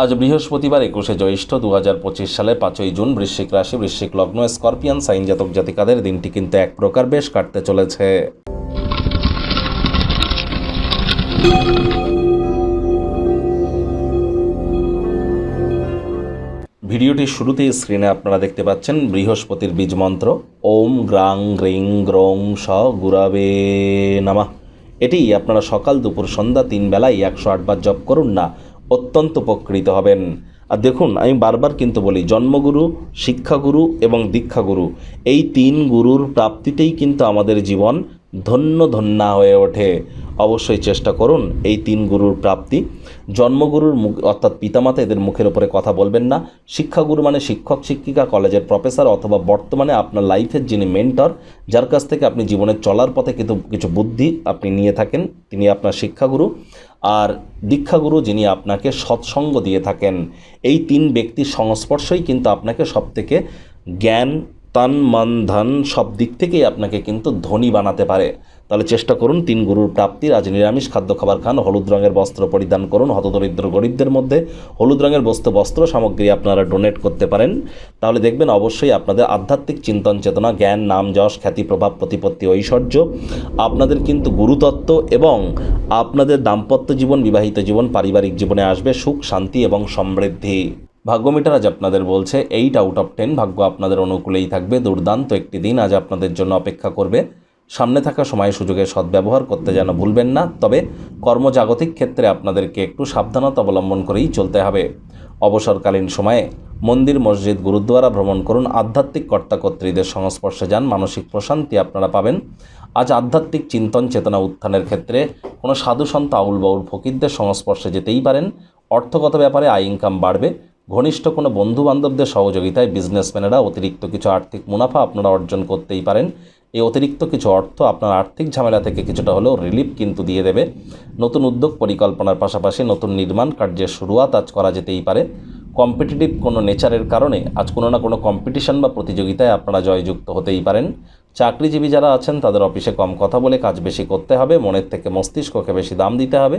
আজ বৃহস্পতিবার একুশে জ্যৈষ্ঠ দু হাজার পঁচিশ সালে পাঁচই জুন বৃশ্চিক রাশি, বৃশ্চিক লগ্ন, স্করপিয়ান, সাইন জাতক জাতিকাদের দিনটি কিন্তু এক প্রকার বেশ কাটতে চলেছে। ভিডিওটির শুরুতেই স্ক্রিনে আপনারা দেখতে পাচ্ছেন বৃহস্পতির বীজ মন্ত্র, ওম গ্রাং গ্রিং গ্রং স গুরাবে নামা। এটি আপনারা সকাল দুপুর সন্ধ্যা তিন বেলায় একশো আটবার জপ করুন না অত্যন্ত উপকৃত হবেন। আর দেখুন, আমি বারবার কিন্তু বলি, জন্মগুরু, শিক্ষাগুরু এবং দীক্ষাগুরু, এই তিন গুরুর প্রাপ্তিতেই কিন্তু আমাদের জীবন ধন্য ধন্যা হয়ে ওঠে। অবশ্যই চেষ্টা করুন এই তিন গুরুর প্রাপ্তি। জন্মগুরুর মুখ, অর্থাৎ পিতামাতা এদের মুখের উপরে কথা বলবেন না। শিক্ষাগুরু মানে শিক্ষক, শিক্ষিকা, কলেজের প্রফেসর অথবা বর্তমানে আপনার লাইফের যিনি মেন্টর, যার কাছ থেকে আপনি জীবনের চলার পথে কিন্তু কিছু বুদ্ধি আপনি নিয়ে থাকেন। তিনি আপনার শিক্ষাগুরু। আর দীক্ষাগুরু যিনি আপনাকে সৎসঙ্গ দিয়ে থাকেন, এই তিন ব্যক্তির সংস্পর্শই কিন্তু আপনাকে সবথেকে জ্ঞান তন মন, ধন সব দিক থেকেই আপনাকে কিন্তু ধনী বানাতে পারে। তাহলে চেষ্টা করুন তিন গুরুর প্রাপ্তির আজ নিরামিষ, খাদ্য খাবার খান, হলুদ রঙের বস্ত্র পরিধান করুন, হতদরিদ্র গরিবদের মধ্যে হলুদ রঙের বস্তু, বস্ত্র, সামগ্রী আপনারা ডোনেট করতে পারেন। তাহলে দেখবেন অবশ্যই আপনাদের আধ্যাত্মিক চিন্তন চেতনা, জ্ঞান, নাম, যশ, খ্যাতি, প্রভাব, প্রতিপত্তি, ঐশ্বর্য আপনাদের কিন্তু গুরুতত্ত্ব এবং আপনাদের দাম্পত্য জীবন, বিবাহিত জীবন, পারিবারিক জীবনে আসবে সুখ, শান্তি এবং সমৃদ্ধি। ভাগ্যমিটার আজ আপনাদের বলছে এইট আউট অফ টেন ভাগ্য আপনাদের অনুকূলেই থাকবে, দুর্দান্ত একটি দিন আজ আপনাদের জন্য অপেক্ষা করবে। সামনে থাকা সময় সুযোগের সদ্ব্যবহার করতে যেন ভুলবেন না, তবে কর্মজাগতিক ক্ষেত্রে আপনাদেরকে একটু সাবধানতা অবলম্বন করেই চলতে হবে। অবসরকালীন সময়ে মন্দির, মসজিদ, গুরুদ্বারা ভ্রমণ করুন, আধ্যাত্মিক কর্তাকর্ত্রীদের সংস্পর্শে যান, মানসিক প্রশান্তি আপনারা পাবেন। আজ আধ্যাত্মিক চিন্তন চেতনা উত্থানের ক্ষেত্রে কোনো সাধু সন্ত আউল বাউল ফকিরদের সংস্পর্শে যেতেই পারেন। অর্থগত ব্যাপারে আয় ইনকাম বাড়বে ঘনিষ্ঠ কোনো বন্ধু বান্ধবদের সহযোগিতায় বিজনেসম্যানেরা অতিরিক্ত কিছু আর্থিক মুনাফা আপনারা অর্জন করতেই পারেন। এই অতিরিক্ত কিছু অর্থ আপনার আর্থিক ঝামেলা থেকে কিছুটা হলেও রিলিফ কিন্তু দিয়ে দেবে। নতুন উদ্যোগ পরিকল্পনার পাশাপাশি নতুন নির্মাণ কার্যের শুরুয়াত আজ করা যেতেই পারে। কম্পিটিটিভ কোনো নেচারের কারণে আজ কোনো না কোনো কম্পিটিশন বা প্রতিযোগিতায় আপনারা জয়যুক্ত হতেই পারেন। চাকরিজীবী যারা আছেন, তাদের অফিসে কম কথা বলে কাজ বেশি করতে হবে। মনের থেকে মস্তিষ্ককে বেশি দাম দিতে হবে।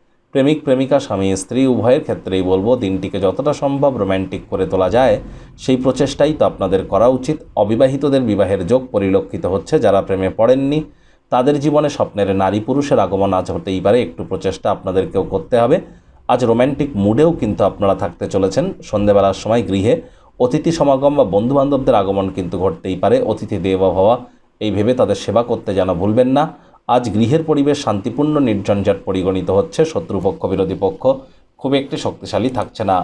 প্রেমিক, প্রেমিকা, স্বামী, স্ত্রী, উভয়ের ক্ষেত্রেই বলব দিনটিকে যতটা সম্ভব রোম্যান্টিক করে তোলা যায়। সেই প্রচেষ্টাই তো আপনাদের করা উচিত। অবিবাহিতদের বিবাহের যোগ পরিলক্ষিত হচ্ছে যারা প্রেমে পড়েননি। তাদের জীবনে স্বপ্নের নারী পুরুষের আগমন আজ হতেই পারে। একটু প্রচেষ্টা আপনাদেরকেও করতে হবে। আজ রোম্যান্টিক মুডেও কিন্তু আপনারা থাকতে চলেছেন। সন্ধেবেলার সময় গৃহে অতিথি সমাগম বা বন্ধুবান্ধবদের আগমন কিন্তু ঘটতেই পারে। অতিথি দেব হওয়া, এই ভেবে তাদের সেবা করতে যেন ভুলবেন না। আজ গৃহের পরিবেশ শান্তিপূর্ণ, নির্ঝঞ্ঝাট পরিগণিত হচ্ছে। শত্রুপক্ষ, বিরোধী পক্ষ খুব একটি শক্তিশালী থাকছে না।